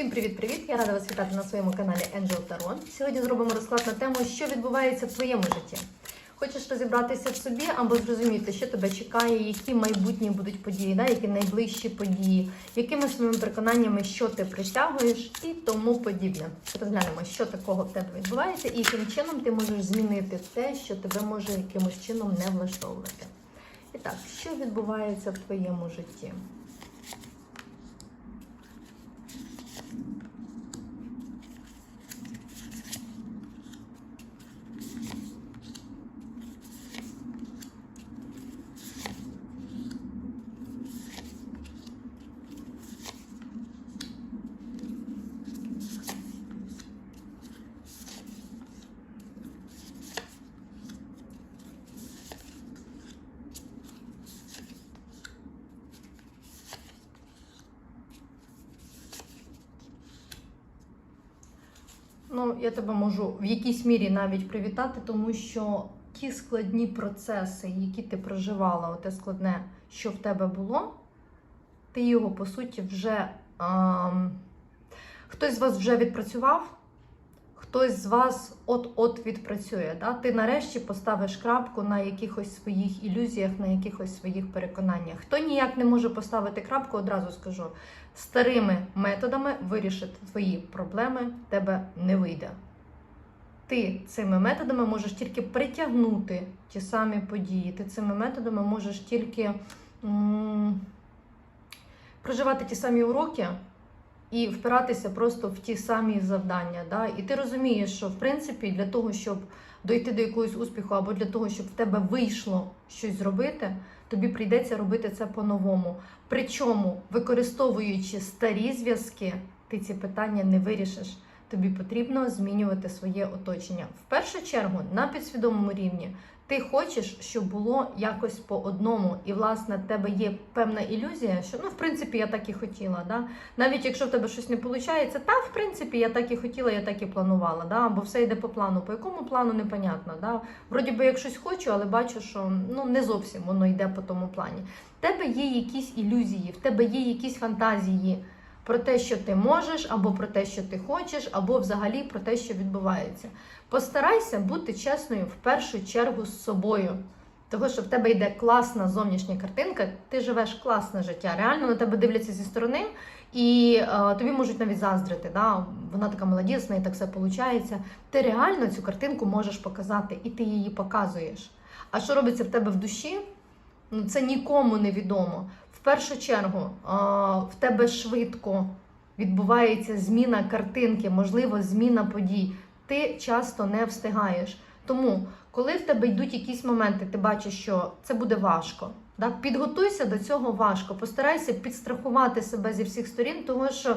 Всім привіт-привіт! Я рада вас вітати на своєму каналі Angel Tarot. Сьогодні зробимо розклад на тему, що відбувається в твоєму житті. Хочеш розібратися в собі або зрозуміти, що тебе чекає, які майбутні будуть події, да? які найближчі події, якими своїми переконаннями, що ти притягуєш і тому подібне. Розглянемо, що такого в тебе відбувається, і яким чином ти можеш змінити те, що тебе може якимось чином не влаштовувати. І так, що відбувається в твоєму житті? Ну, я тебе можу в якійсь мірі навіть привітати, тому що ті складні процеси, які ти проживала, те складне, що в тебе було, ти його по суті вже ем, хтось з вас вже відпрацював, хтось з вас от-от відпрацює. Да? Ти нарешті поставиш крапку на якихось своїх ілюзіях, на якихось своїх переконаннях. Хто ніяк не може поставити крапку, одразу скажу старими методами вирішити твої проблеми тебе не вийде. Ти цими методами можеш тільки притягнути ті самі події. Ти цими методами можеш тільки м- проживати ті самі уроки і впиратися просто в ті самі завдання. Да? І ти розумієш, що в принципі для того, щоб дойти до якогось успіху, або для того, щоб в тебе вийшло щось зробити, тобі прийдеться робити це по-новому. Причому, використовуючи старі зв'язки, ти ці питання не вирішиш. Тобі потрібно змінювати своє оточення. В першу чергу, на підсвідомому рівні, ти хочеш, щоб було якось по одному. І, власне, в тебе є певна ілюзія, що ну, в принципі, я так і хотіла. Да? Навіть якщо в тебе щось не виходить, та в принципі я так і хотіла, я так і планувала. Да? Бо все йде по плану. По якому плану непонятно. Да? Вроді би, як щось хочу, але бачу, що ну не зовсім воно йде по тому плані. В тебе є якісь ілюзії, в тебе є якісь фантазії про те, що ти можеш, або про те, що ти хочеш, або взагалі про те, що відбувається. Постарайся бути чесною в першу чергу з собою. Того, що в тебе йде класна зовнішня картинка, ти живеш класне життя. Реально на тебе дивляться зі сторони, і е, тобі можуть навіть заздрити. Да? Вона така молодісна, і так все виходить. Ти реально цю картинку можеш показати, і ти її показуєш. А що робиться в тебе в душі? Ну, це нікому не відомо. В першу чергу, в тебе швидко відбувається зміна картинки, можливо, зміна подій. Ти часто не встигаєш. Тому, коли в тебе йдуть якісь моменти, ти бачиш, що це буде важко. Да? Підготуйся до цього важко. Постарайся підстрахувати себе зі всіх сторін, тому що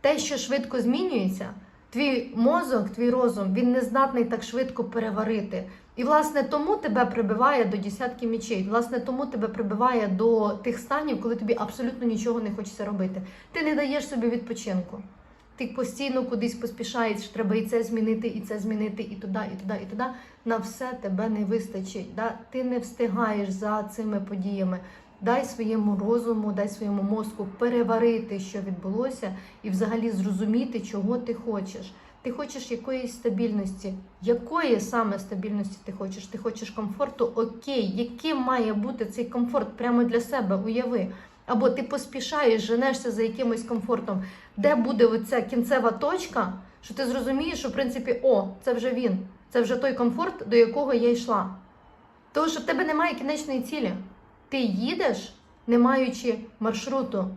те, що швидко змінюється, твій мозок, твій розум, він не здатний так швидко переварити. І, власне, тому тебе прибиває до десятки мічей. Власне, тому тебе прибиває до тих станів, коли тобі абсолютно нічого не хочеться робити. Ти не даєш собі відпочинку. Ти постійно кудись поспішаєш, треба і це змінити, і це змінити, і туди, і туди, і туди. На все тебе не вистачить. Да? Ти не встигаєш за цими подіями. Дай своєму розуму, дай своєму мозку переварити, що відбулося, і взагалі зрозуміти, чого ти хочеш. Ти хочеш якоїсь стабільності. Якої саме стабільності ти хочеш? Ти хочеш комфорту? Окей, яким має бути цей комфорт прямо для себе? Уяви. Або ти поспішаєш, женешся за якимось комфортом, де буде оця кінцева точка, що ти зрозумієш, що в принципі, о, це вже він, це вже той комфорт, до якого я йшла. Тому що в тебе немає кінечної цілі. Ти їдеш, не маючи маршруту.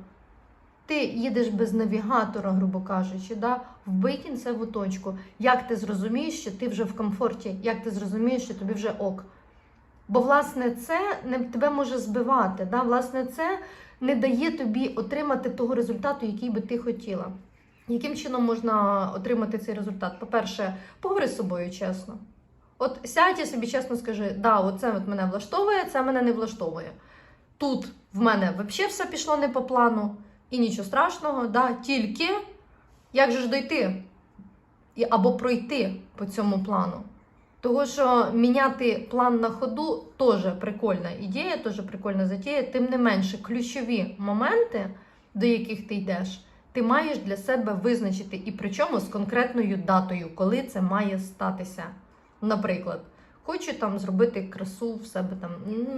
Ти їдеш без навігатора, грубо кажучи, да? вбий кінцеву точку. Як ти зрозумієш, що ти вже в комфорті, як ти зрозумієш, що тобі вже ок. Бо, власне, це не тебе може збивати. Да? Власне, це не дає тобі отримати того результату, який би ти хотіла. Яким чином можна отримати цей результат? По-перше, поговори з собою чесно. От сядь і собі чесно скажи, да, оце от мене влаштовує, це мене не влаштовує. Тут в мене взагалі все пішло не по плану. І нічого страшного, да, тільки як же ж дойти або пройти по цьому плану. Того, що міняти план на ходу теж прикольна ідея, теж прикольна затія. Тим не менше, ключові моменти, до яких ти йдеш, ти маєш для себе визначити і причому з конкретною датою, коли це має статися. Наприклад, хочу там зробити красу в себе там,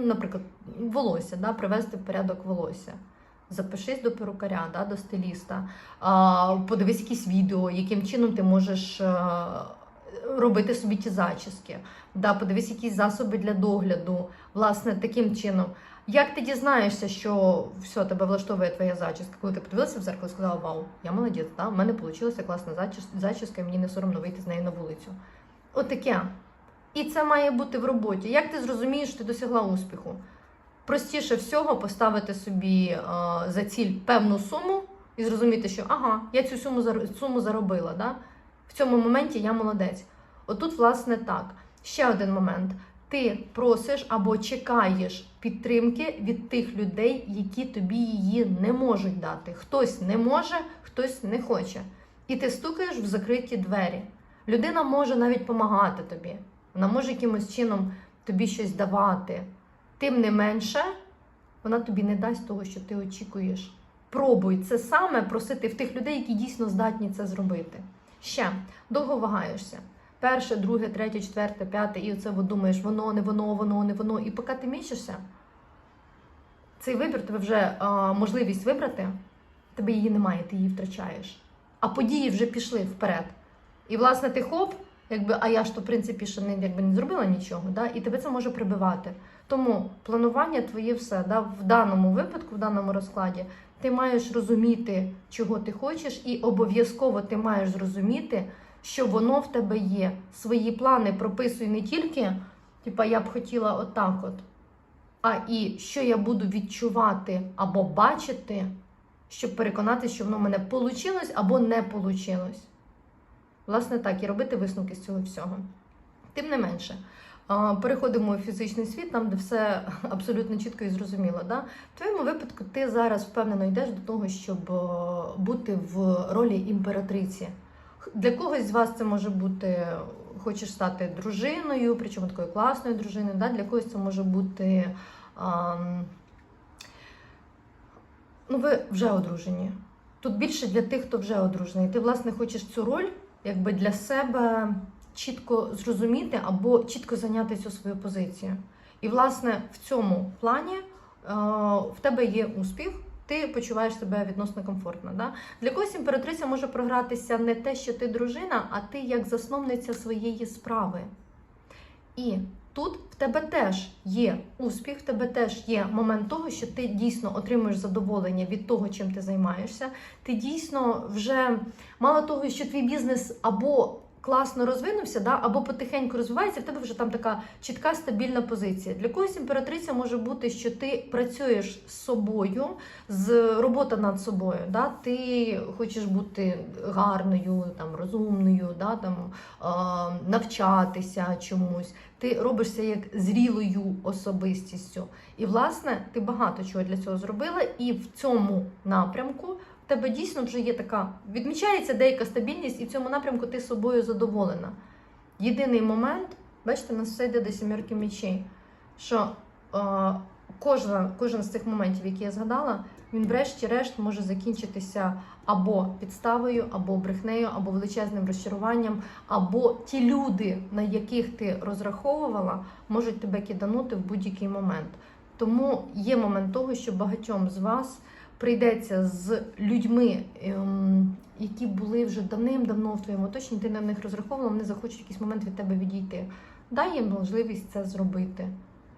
наприклад, волосся, да, привести в порядок волосся. Запишись до перукаря, да, до стиліста, а, подивись якісь відео, яким чином ти можеш е, робити собі ті зачіски. Да, подивись якісь засоби для догляду, власне, таким чином. Як ти дізнаєшся, що все, тебе влаштовує твоя зачіска? Коли ти подивилася в зеркало і сказала, вау, я молодець, да? в мене вийшла класна зачіска, і мені не соромно вийти з нею на вулицю. Отаке. І це має бути в роботі. Як ти зрозумієш, ти досягла успіху? Простіше всього поставити собі е, за ціль певну суму і зрозуміти, що ага, я цю суму заробила. Да? В цьому моменті я молодець. Отут, власне, так. Ще один момент. Ти просиш або чекаєш підтримки від тих людей, які тобі її не можуть дати. Хтось не може, хтось не хоче. І ти стукаєш в закриті двері. Людина може навіть допомагати тобі. Вона може якимось чином тобі щось давати. Тим не менше, вона тобі не дасть того, що ти очікуєш. Пробуй це саме просити в тих людей, які дійсно здатні це зробити. Ще довго вагаєшся. Перше, друге, третє, четверте, п'яте, і оце думаєш, воно, не воно, воно, не воно. І поки ти мічешся, цей вибір тебе вже а, можливість вибрати, тебе її немає, ти її втрачаєш. А події вже пішли вперед. І, власне, ти хоп, якби, а я ж то, в принципі, ще не, якби, не зробила нічого, да? і тебе це може прибивати. Тому планування твоє все. Да? В даному випадку, в даному розкладі, ти маєш розуміти, чого ти хочеш, і обов'язково ти маєш зрозуміти, що воно в тебе є. Свої плани прописуй не тільки, типа я б хотіла отак от, а і що я буду відчувати або бачити, щоб переконатися, що воно в мене вийшло або не вийшло. Власне, так, і робити висновки з цього всього. Тим не менше, переходимо у фізичний світ, там, де все абсолютно чітко і зрозуміло. Да? В твоєму випадку ти зараз впевнено йдеш до того, щоб е, бути в ролі імператриці. Для когось з вас це може бути, хочеш стати дружиною, причому такою класною дружиною. Да? Для когось це може бути. ам, Ну, ви вже одружені. Тут більше для тих, хто вже одружений. Ти, власне, хочеш цю роль якби для себе чітко зрозуміти або чітко зайняти цю свою позицію. І, власне, в цьому плані е, в тебе є успіх, ти почуваєш себе відносно комфортно. Да? Для когось імператриця може програтися не те, що ти дружина, а ти як засновниця своєї справи. І тут в тебе теж є успіх, в тебе теж є момент того, що ти дійсно отримуєш задоволення від того, чим ти займаєшся. Ти дійсно вже мало того, що твій бізнес або класно розвинувся, да, або потихеньку розвивається, в тебе вже там така чітка стабільна позиція. Для когось імператриця може бути, що ти працюєш з собою, з робота над собою. Да? Ти хочеш бути гарною, там, розумною, да? там, е, навчатися чомусь. Ти робишся як зрілою особистістю. І, власне, ти багато чого для цього зробила, і в цьому напрямку тебе дійсно вже є така, відмічається деяка стабільність, і в цьому напрямку ти собою задоволена. Єдиний момент, бачите, у нас все йде до сімерки мечей, що е, кожна, кожен з цих моментів, які я згадала, він врешті-решт може закінчитися або підставою, або брехнею, або величезним розчаруванням, або ті люди, на яких ти розраховувала, можуть тебе киданути в будь-який момент. Тому є момент того, що багатьом з вас прийдеться з людьми, ем, які були вже давним-давно в твоєму оточенні, ти на них розраховувала, вони захочуть в якийсь момент від тебе відійти. Дай їм можливість це зробити.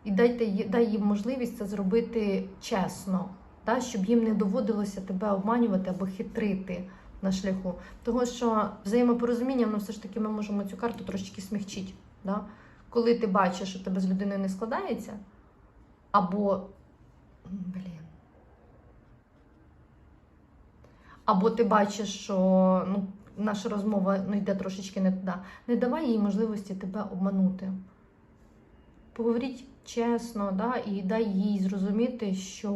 І дайте, дай їм можливість це зробити чесно, та, щоб їм не доводилося тебе обманювати або хитрити на шляху. Того, що взаємопорозуміння, ну все ж таки ми можемо цю карту трошечки смягчити. Да? Коли ти бачиш, що тебе з людиною не складається, або. Блін. Або ти бачиш, що ну, наша розмова ну, йде трошечки не туди. Не давай їй можливості тебе обманути. Поговоріть чесно, да, і дай їй зрозуміти, що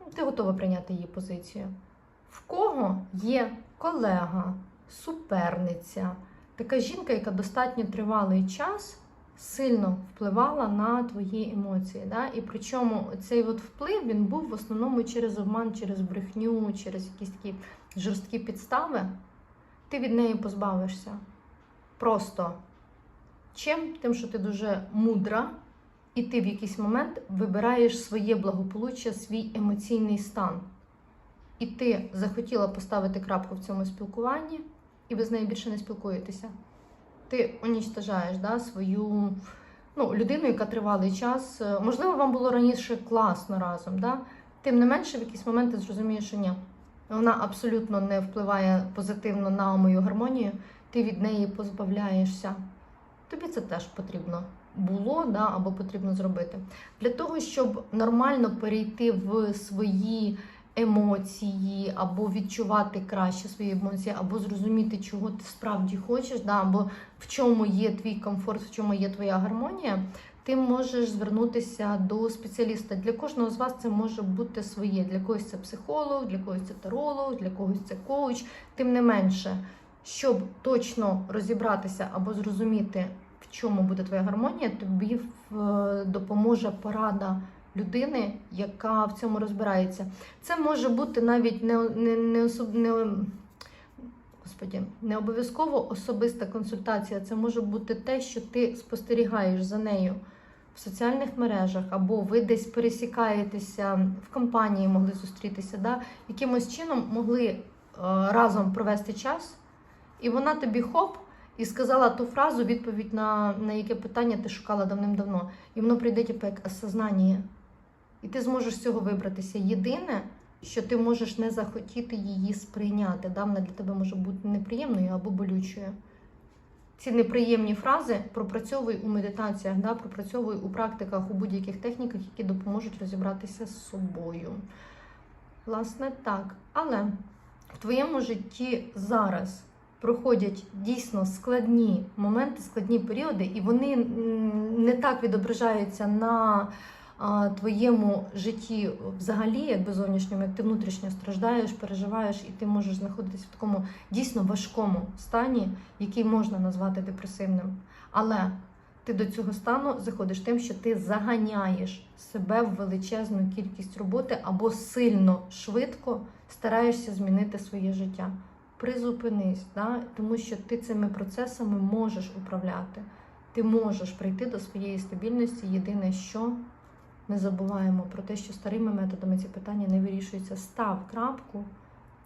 ну, ти готова прийняти її позицію. В кого є колега, суперниця, така жінка, яка достатньо тривалий час сильно впливала на твої емоції. Да? І причому цей от вплив він був в основному через обман, через брехню, через якісь такі жорсткі підстави. Ти від неї позбавишся. Просто чим? Тим, що ти дуже мудра, і ти в якийсь момент вибираєш своє благополуччя, свій емоційний стан. І ти захотіла поставити крапку в цьому спілкуванні, і ви з нею більше не спілкуєтеся. Ти унічтожаєш да, свою ну, людину, яка тривалий час. е, Можливо, вам було раніше класно разом. Да? Тим не менше, в якийсь момент ти зрозумієш, що ні. Вона абсолютно не впливає позитивно на мою гармонію, ти від неї позбавляєшся. Тобі це теж потрібно було да, або потрібно зробити. Для того, щоб нормально перейти в свої емоції, або відчувати краще свої емоції, або зрозуміти, чого ти справді хочеш, да, або в чому є твій комфорт, в чому є твоя гармонія, ти можеш звернутися до спеціаліста. Для кожного з вас це може бути своє. Для когось це психолог, для когось це таролог, для когось це коуч. Тим не менше, щоб точно розібратися або зрозуміти, в чому буде твоя гармонія, тобі допоможе порада людини, яка в цьому розбирається. Це може бути навіть не, не, не, особ, не, господі, не обов'язково особиста консультація. Це може бути те, що ти спостерігаєш за нею в соціальних мережах, або ви десь пересікаєтеся в компанії, могли зустрітися, да? якимось чином могли е, разом провести час, і вона тобі хоп. І сказала ту фразу, відповідь на, на яке питання ти шукала давним-давно. І воно прийде типу, як осознання. І ти зможеш з цього вибратися. Єдине, що ти можеш не захотіти її сприйняти. Да? Вона для тебе може бути неприємною або болючою. Ці неприємні фрази пропрацьовуй у медитаціях, да? пропрацьовуй у практиках, у будь-яких техніках, які допоможуть розібратися з собою. Власне, так. Але в твоєму житті зараз проходять дійсно складні моменти, складні періоди, і вони не так відображаються на твоєму житті взагалі, якби зовнішньому, як ти внутрішньо страждаєш, переживаєш, і ти можеш знаходитися в такому дійсно важкому стані, який можна назвати депресивним. Але ти до цього стану заходиш тим, що ти заганяєш себе в величезну кількість роботи або сильно швидко стараєшся змінити своє життя. Призупинись, да? тому що ти цими процесами можеш управляти. Ти можеш прийти до своєї стабільності. Єдине, що не забуваємо про те, що старими методами ці питання не вирішуються. Став крапку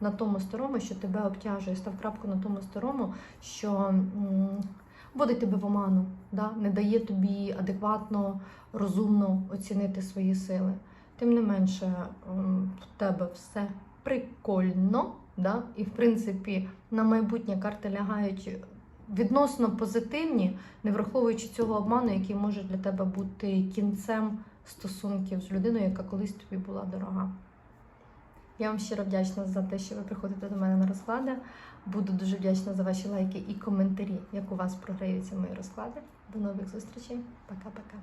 на тому старому, що тебе обтяжує, став крапку на тому старому, що вводить тебе в оману, да? не дає тобі адекватно, розумно оцінити свої сили. Тим не менше, в тебе все прикольно, да? і в принципі на майбутнє карти лягають відносно позитивні, не враховуючи цього обману, який може для тебе бути кінцем стосунків з людиною, яка колись тобі була дорога. Я вам щиро вдячна за те, що ви приходите до мене на розклади. Буду дуже вдячна за ваші лайки і коментарі, як у вас програються мої розклади. До нових зустрічей. Пока-пока.